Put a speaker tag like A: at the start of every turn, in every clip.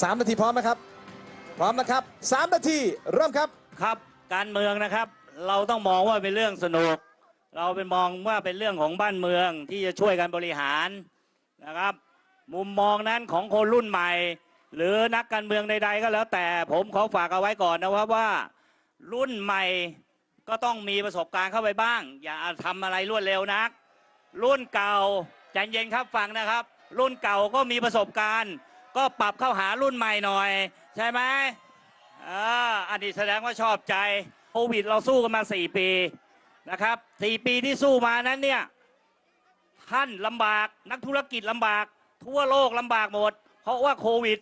A: 3 นาทีพร้อมไหมครับ พร้อมนะครับ 3 นาทีเริ่มครับ
B: ครับ การเมืองนะครับ เราต้องมองว่าเป็นเรื่องสนุก เราเป็นมองว่าเป็นเรื่องของบ้านเมืองที่จะช่วยกันบริหารนะครับ มุมมองนั้นของคนรุ่นใหม่ หรือนักการเมืองใดๆก็แล้ว แต่ผมขอฝากเอาไว้ก่อนนะครับว่า รุ่นใหม่ก็ต้องมีประสบการณ์เข้าไปบ้าง อย่าทำอะไรรวดเร็วนัก รุ่นเก่าใจเย็นครับฟังนะครับ รุ่นเก่าก็มีประสบการณ์ ก็ปรับเข้าหารุ่นใหม่หน่อย ใช่ไหมอ่าอันนี้แสดงว่าชอบใจโควิดเราสู้กันมา 4 ปีนะครับ 4 ปีที่สู้มานั้นเนี่ยท่านลำบากนักธุรกิจลำบาก ทั่วโลกลำบากหมด เพราะว่าโควิด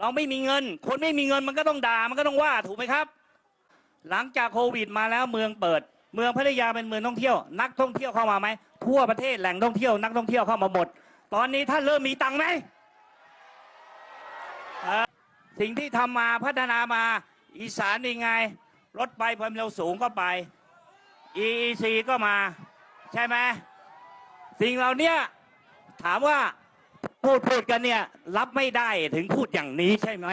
B: เราไม่มีเงิน คนไม่มีเงินมันก็ต้องด่ามันก็ต้องว่าถูกไหมครับ หลังจากโควิดมาแล้วเมืองเปิด เมืองพัทยาเป็นเมืองท่องเที่ยว นักท่องเที่ยวเข้ามาไหมทั่วประเทศแหล่งท่องเที่ยว นักท่องเที่ยวเข้ามาหมด ตอนนี้ท่านเริ่มมีตังค์ไหม สิ่งที่ทำมาพัฒนามาอีสานยังไง รถไฟความเร็วสูงก็ไป EEC ก็มา ใช่ไหมสิ่งเหล่านี้ถามว่าพูดพูดกันเนี่ย รับไม่ได้ถึงพูดอย่างนี้ใช่ไหม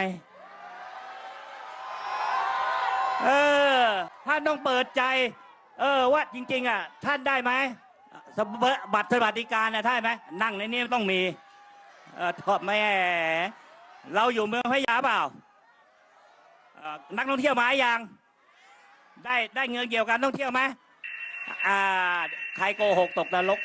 B: เออท่านต้องเปิดใจ เออว่าจริง ๆ อะ ท่านได้ไหมสบัตรสวัสดิการนะได้ไหมนั่งในนี้ต้องมีเออทอดแม่ เราอยู่เมืองพะยาเปล่า นักท่องเที่ยวมาอยังได้ได้เงินเกี่ยวกันท่องเที่ยวไหมอ่าใครโกหกตกนรก